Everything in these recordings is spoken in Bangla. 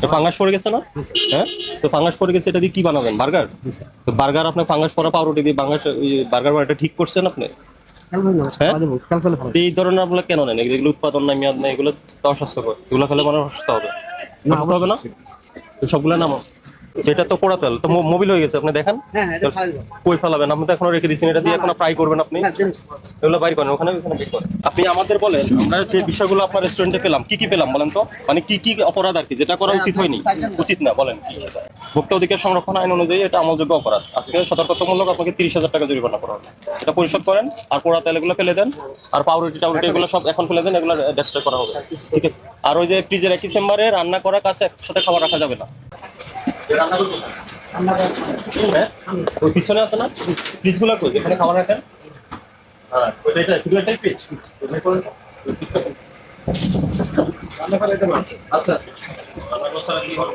তো ফাঙ্গাস পড়ে গেছে না? হ্যাঁ? তো ফাঙ্গাস পড়ে গেছে এটা দিয়ে কি বানাবেন? বার্গার? তো বার্গার আপনার ফাঙ্গাস পড়া পাউরুটি দিয়ে বাঙ্গাস বার্গার বানাটা ঠিক করছেন আপনি? হ্যাঁ? এই ধরনের আপনারা কেন নেন? এগুলো উৎপাদন নাই মেয়াদ নেই এগুলো তো অস্বাস্থ্যকর। এগুলো খেলে মানে অসুস্থ হবে। অসুস্থ হবে না? তো সবগুলো নামো এটা তো পোড়া তেল তো মোবিল হয়ে গেছে আপনি দেখেন। হ্যাঁ, হ্যাঁ। কই ফেলাবেন? আপনি তো এখনও রেখে দিচ্ছেন এটা দিয়ে এখনও ফ্রাই করবেন আপনি? এগুলো বাইর করেন ওখানে ওখানে বের করেন। আপনি আমাদের বলেন আমরা যে বিষয়গুলো আপনার রেস্টুরেন্টে পেলাম কি কি পেলাম বলেন তো? মানে কি কি অপরাধ আর কি যেটা করা উচিত হয়নি? উচিত না বলেন। কি? ভোক্তা অধিকার সংরক্ষণ আইন অনুযায়ী এটা আমলযোগ্য অপরাধ। আজকে সতর্কতামূলক আপনাকে তিরিশ হাজার টাকা জরিমানা করা হবে। এটা পরিশোধ করেন আর পোড়া তেল এগুলো ফেলে দেন আর পাউরুটি টাউরুটি এগুলো সব এখন ফেলে দেন এগুলো ডেস্ট্রয় করা হবে। ঠিক আছে? আর ওই যে ফ্রিজের একই চেম্বারে রান্না করা কাছে একসাথে খাবার রাখা যাবে না। হ্যাঁ? পিছনে আছে না ফ্রিজগুলো কই যেখানে খাবার রাখেন হ্যাঁ ওইটা শুধু এটাই ফ্রিজ আচ্ছা রান্না মশলা কি হবে?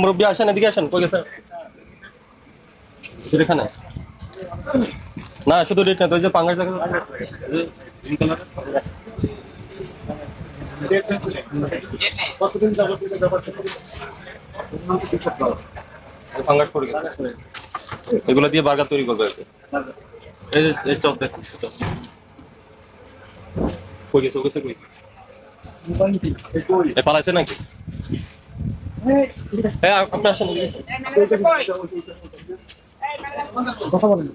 মুরব্বী আসেন, এদিকে আসেন। কই গেছেন? এখানে? না, শুধু রেট না তো যে পাঙ্গাস দেখা যাচ্ছে এই যে green colour এর। কতদিন যাবত এটা ব্যাপারটা এই পড়ে গেছে। এগুলো দিয়ে বার্গার তৈরি করবে আর কি। এই যে চপ দেখুন চপ। কই গেছে ওই কই এ পালাইছে নাকি? হ্যাঁ আপনি আসেন কথা বলেন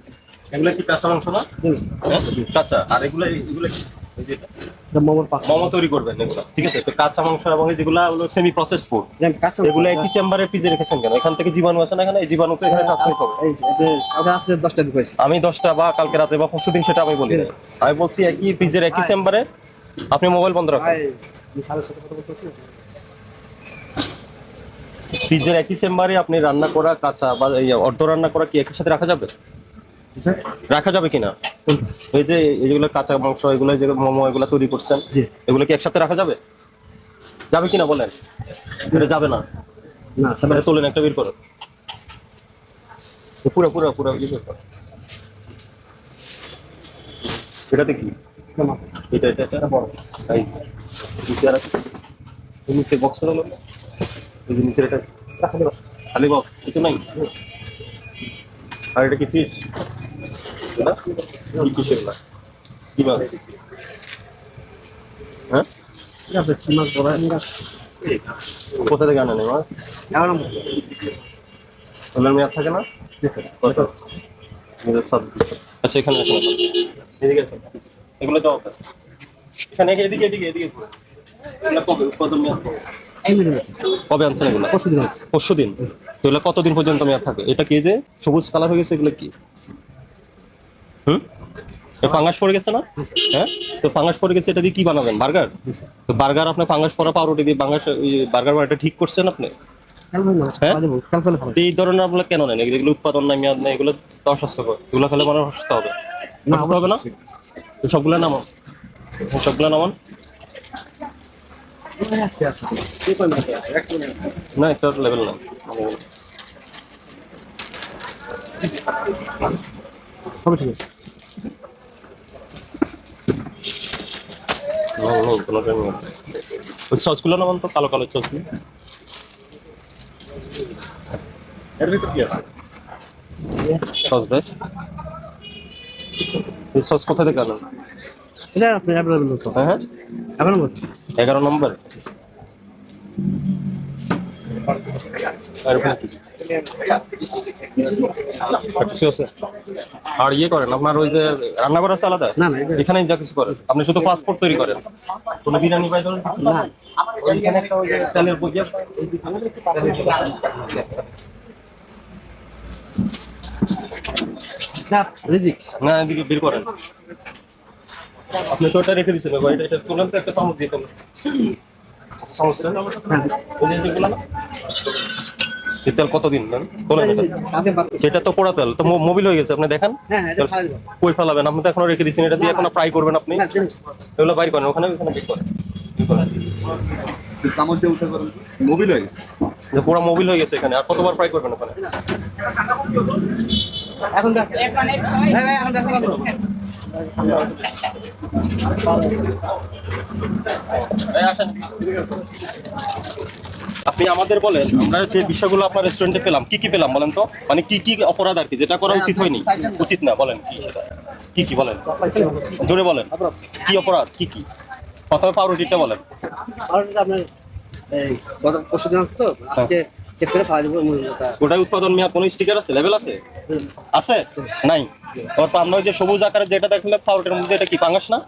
এগুলো কি কাঁচা মাংস না? হ্যাঁ? কাঁচা। আর এগুলো এগুলো কি? মোমো তৈরি করবেন এগুলো ঠিক আছে? তো কাঁচা মাংস এবং যেগুলো হলো সেমি ফুড এগুলো একই চেম্বারে ফ্রিজে রেখেছেন কেন? এখান থেকে জীবাণু আছে না এখানে? এই জীবাণু এখানে ট্রান্সমিট হবে এই যে এটা রাত্রে দশটা ঢুকাইছি। আমি দশটা বা কালকে রাতে বা পরশু দিন সেটা আমি বলি আমি বলছি একই ফ্রিজের একই চেম্বারে আপনি মোবাইল বন্ধ রাখুন। ফ্রিজের একই চেম্বারে আপনি রান্না করা কাঁচা বা অর্ধ রান্না করা কি একই সাথে রাখা যাবে? রাখা যাবে কিনা? এই যে এগুলো কাঁচা মাংস এগুলো যে মোমো এগুলো তৈরি করছেন। এগুলো কি একসাথে রাখা যাবে? যাবে কিনা বলেন? এটা যাবে না। না তোলেন একটা বের করো। পুরো পুরো পুরো বের করো। এটাতে কি? এটা এটা এটা বড়। সাইজ নিচে বক্স হলো নিচে এটা? খালি বক্স কিছু নাই? আর এটা কি ফিস এটা কি কিসের না কি মাছ? হ্যাঁ? কি মাছ কোথা থেকে মাছ? মেয়াদ না? জি স্যার। কত? আচ্ছা এখানে এদিকে এগুলো দাও এখানে এদিকে এদিকে কবে? আনছেন এগুলো? পরশু দিন পরশু দিন এগুলো কতদিন পর্যন্ত মেয়াদ থাকে? এটা কি যে সবুজ কালার হয়ে গেছে এগুলো কি? হুম? তো ফাঙ্গাস পড়ে গেছে না? হ্যাঁ? তো ফাঙ্গাস পড়ে গেছে এটা দিয়ে কি বানাবেন? বার্গার তো বার্গার আপনি ফাঙ্গাস পড়া পাউরুটি দিয়ে বাঙ্গাস বার্গার বানাটা ঠিক করছেন আপনি? হ্যাঁ? এই ধরনের আপনারা কেন নেন? এগুলো উৎপাদন নাই মেয়াদ নেই এগুলো তো অস্বাস্থ্যকর। এগুলো খেলে মানুষ অসুস্থ হবে। অসুস্থ হবে না? তো সবগুলো নামান। সবগুলো নামান। না একটা লেভেল না। সবই ঠিক আছে নেই নেই কোনো টাইম নেই ওই সসগুলো নামান তো কালো কালো সসগুলো এর ভিতর কি আছে? সস দেয় এই সস কোথা থেকে আনেন এটা আপনি অ্যাভেলেবল তো হ্যাঁ হ্যাঁ। অ্যাভেলেবল এগারো নম্বর। আর কি কি? আর ইয়ে করেন আপনার ওই যে রান্না করা আছে আলাদা? এখানেই যা কিছু করেন। আপনি শুধু পাসপোর্ট তৈরি করেন? কোনো বিরিয়ানি পাই ধরেন না। তেলের বইয়া এদিকে করেন। আপনি তো ওটা রেখে দিচ্ছেন এটা এটা তুলেন তো একটা চামচ দিয়ে তোলেন সমস্যা যেগুলো না? এই তেল কতদিন? নেন তোলেন সেটা তো পোড়া তেল তো মো- মোবিল হয়ে গেছে আপনি দেখেন। হ্যাঁ হ্যাঁ কই ফেলাবেন? আপনি তো এখনও রেখে দিচ্ছেন এটা দিয়ে এখনও ফ্রাই করবেন আপনি। এগুলো বাইর করেন ওখানে ওখানে বের করেন। চামচ দিয়ে উঠে করেন। মোবিল হয়ে গেছে। পুরো মোবিল হয়ে গেছে এখানে আর কতবার ফ্রাই করবেন ওখানে? এখন দেখ। ভাই ভাই এখন আপনি আমাদের বলেন আমরা যে বিষয়গুলো আপনার রেস্টুরেন্টে পেলাম কি কি পেলাম বলেন তো? মানে কি কি অপরাধ আর কি? যেটা করা উচিত হয়নি উচিত না বলেন কি সেটা? কি কি বলেন? জোরে বলেন কি অপরাধ কি কি? প্রথমে পাউরুটিটা বলেন। মূল্যটা ওটাই উৎপাদন মেয়াদ কোনো স্টিকার আছে? লেভেল আছে? আছে? নাই? আমরা যে সবুজ যেটা দেখলে পাউরুটির মধ্যে এটা কি পাঙ্গাস না?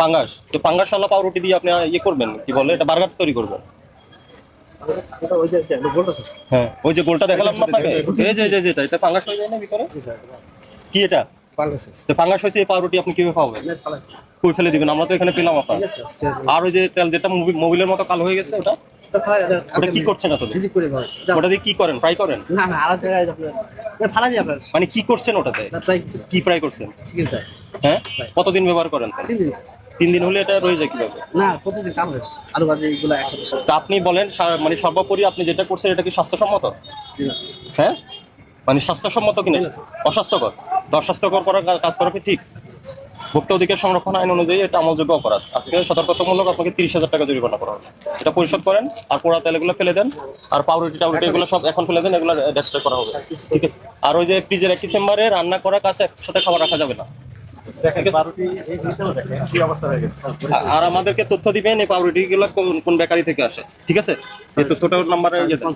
পাঙ্গাস। তো পাঙ্গাস আলা পাউরুটি দিয়ে আপনি ইয়ে করবেন কি বলে? এটা বার্গার তৈরি করবেন এটা ওই যে যে গোলটা আছে হ্যাঁ ওই যে গোলটা দেখালাম না আপনাকে? এই যে যেটা এটা পাঙ্গাস হয়ে যায় না ভিতরে? কি এটা? পাল্লা তো পাঙ্গাস হয়েছে এই পাউরুটি আপনি কীভাবে পাবেন? কই ফেলে দিবেন? আমরা তো এখানে পেলাম আপনার। ঠিক আছে আর ওই যে তেল যেটা মুভি- মোবিলের মতো কালো হয়ে গেছে ওটা? ওটা কি করছেন ওটা দিয়ে কি করেন? ফ্রাই করেন? না না আলাদা আপনার ফালা যায় আপনার মানে কি করছেন ওটাতে? কি ফ্রাই করছেন? হ্যাঁ? কতদিন ব্যবহার করেন? তিন দিন তিন দিন হলে এটা রয়ে যায় কীভাবে? না প্রতিদিন কাম হয় আলু ভাজি এগুলো একসাথে সব। তা আপনি বলেন সা- মানে সর্বোপরি আপনি যেটা করছেন এটা কি স্বাস্থ্যসম্মত? হ্যাঁ? মানে স্বাস্থ্যসম্মত কিনা অস্বাস্থ্যকর তো অস্বাস্থ্যকর। করার কা- কাজ করা কি ঠিক? ভোক্তা অধিকার সংরক্ষণ আইন অনুযায়ী এটা আমলযোগ্য অপরাধ। আজকে সতর্কতামূলক আপনাকে তিরিশ হাজার টাকা জরিমানা করা হবে। এটা পরিশোধ করেন আর পোড়া তেলগুলো ফেলে দেন আর পাউরুটি টাউরুটি এগুলো সব এখন ফেলে দেন এগুলো ডেস্ট্রয় করা হবে। ঠিক আছে? আর ওই যে ফ্রিজের একই চেম্বারে রান্না করা কাছে একসাথে খাবার রাখা যাবে না। হয়ে গেছে। আর আমাদেরকে তথ্য দিবেন এই পাউরুটি গুলো কোন কোন বেকারি থেকে আসে। ঠিক আছে? এই তথ্যটা নাম্বারে দেন।